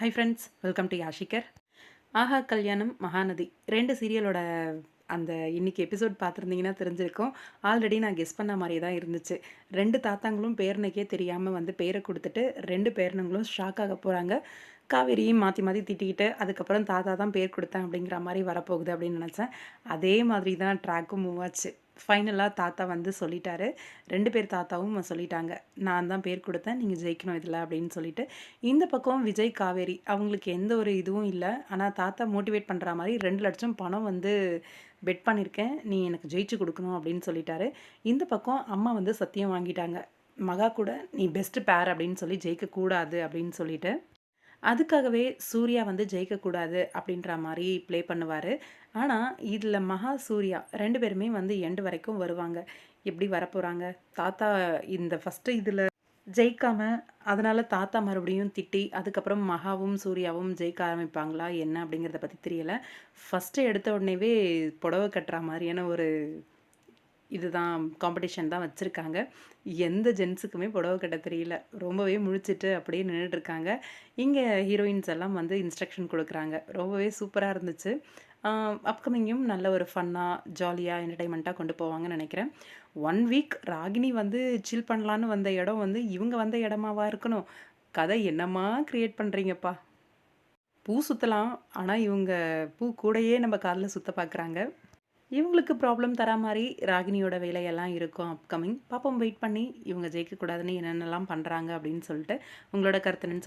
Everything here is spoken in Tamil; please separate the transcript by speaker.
Speaker 1: ஹை ஃப்ரெண்ட்ஸ் வெல்கம் டு யாஷிகர் ஆஹா கல்யாணம் மகாநதி. ரெண்டு சீரியலோட அந்த இன்னைக்கு எபிசோட் பார்த்துருந்தீங்கன்னா தெரிஞ்சிருக்கும். ஆல்ரெடி நான் கெஸ் பண்ண மாதிரியே தான் இருந்துச்சு. ரெண்டு தாத்தாங்களும் பேரனுக்கே தெரியாமல் வந்து பேரை கொடுத்துட்டு ரெண்டு பேரனுங்களும் ஷாக் ஆக போகிறாங்க காவேரியும் மாற்றி மாற்றி திட்டிக்கிட்டு அதுக்கப்புறம் தாத்தா தான் பேர் கொடுத்தேன் அப்படிங்கிற மாதிரி வரப்போகுது அப்படின்னு நினச்சேன். அதே மாதிரி தான் ட்ராக்கும் மூவ் ஆச்சு. ஃபைனலாக தாத்தா வந்து சொல்லிட்டாரு. ரெண்டு பேர் தாத்தாவும் சொல்லிட்டாங்க. நான் தான் பேர் கொடுத்தேன் நீங்கள் ஜெயிக்கணும் இதில் அப்படின்னு சொல்லிட்டு. இந்த பக்கம் விஜய் காவேரி அவங்களுக்கு எந்த ஒரு இதுவும் இல்லை. ஆனால் தாத்தா மோட்டிவேட் பண்ணுற மாதிரி ரெண்டு லட்சம் பணம் வந்து பெட் பண்ணியிருக்கேன் நீ எனக்கு ஜெயிச்சு கொடுக்கணும் அப்படின்னு சொல்லிட்டாரு. இந்த பக்கம் அம்மா வந்து சத்தியம் வாங்கிட்டாங்க. மகா கூட நீ பெஸ்ட்டு பேர் அப்படின்னு சொல்லி ஜெயிக்கக்கூடாது அப்படின்னு சொல்லிட்டு அதுக்காகவே சூர்யா வந்து ஜெயிக்கக்கூடாது அப்படின்ற மாதிரி ப்ளே பண்ணுவார். ஆனால் இதில் மகா சூர்யா ரெண்டு பேருமே வந்து எண்டு வரைக்கும் வருவாங்க. எப்படி வரப்போகிறாங்க தாத்தா இந்த ஃபஸ்ட்டு இதில் ஜெயிக்காமல் அதனால் தாத்தா மறுபடியும் திட்டி அதுக்கப்புறம் மகாவும் சூர்யாவும் ஜெயிக்க ஆரம்பிப்பாங்களா என்ன அப்படிங்கிறத பற்றி தெரியலை. ஃபஸ்ட்டு எடுத்த உடனேவே புடவை கட்டுற மாதிரியான ஒரு இதுதான் காம்படிஷன் தான் வச்சுருக்காங்க. எந்த ஜென்ஸுக்குமே புடவை கட்ட தெரியல. ரொம்பவே முழிச்சிட்டு அப்படியே நின்றுட்டுருக்காங்க இங்கே ஹீரோயின்ஸ் எல்லாம் வந்து இன்ஸ்ட்ரக்ஷன் கொடுக்குறாங்க. ரொம்பவே சூப்பராக இருந்துச்சு. அப்கமிங்கும் நல்ல ஒரு ஃபன்னாக ஜாலியாக என்டர்டைன்மெண்ட்டாக கொண்டு போவாங்கன்னு நினைக்கிறேன். ஒன் வீக் ராகினி வந்து சில் பண்ணலான்னு வந்த இடம் வந்து இவங்க வந்த இடமாவா இருக்கணும். கதை என்னம்மா க்ரியேட் பண்ணுறீங்கப்பா பூ சுற்றலாம் ஆனால் இவங்க பூ கூடையே நம்ம காலில் சுற்ற பார்க்குறாங்க இவங்களுக்கு ப்ராப்ளம் தர மாதிரி ராகினியோட வேலையெல்லாம் இருக்கும் அப்கமிங் பாப்போம் வெயிட் பண்ணி இவங்க ஜெயிக்கக்கூடாதுன்னு என்னென்னலாம் பண்ணுறாங்க அப்படின்னு சொல்லிட்டு உங்களோட கருத்துன்னு சொல்லி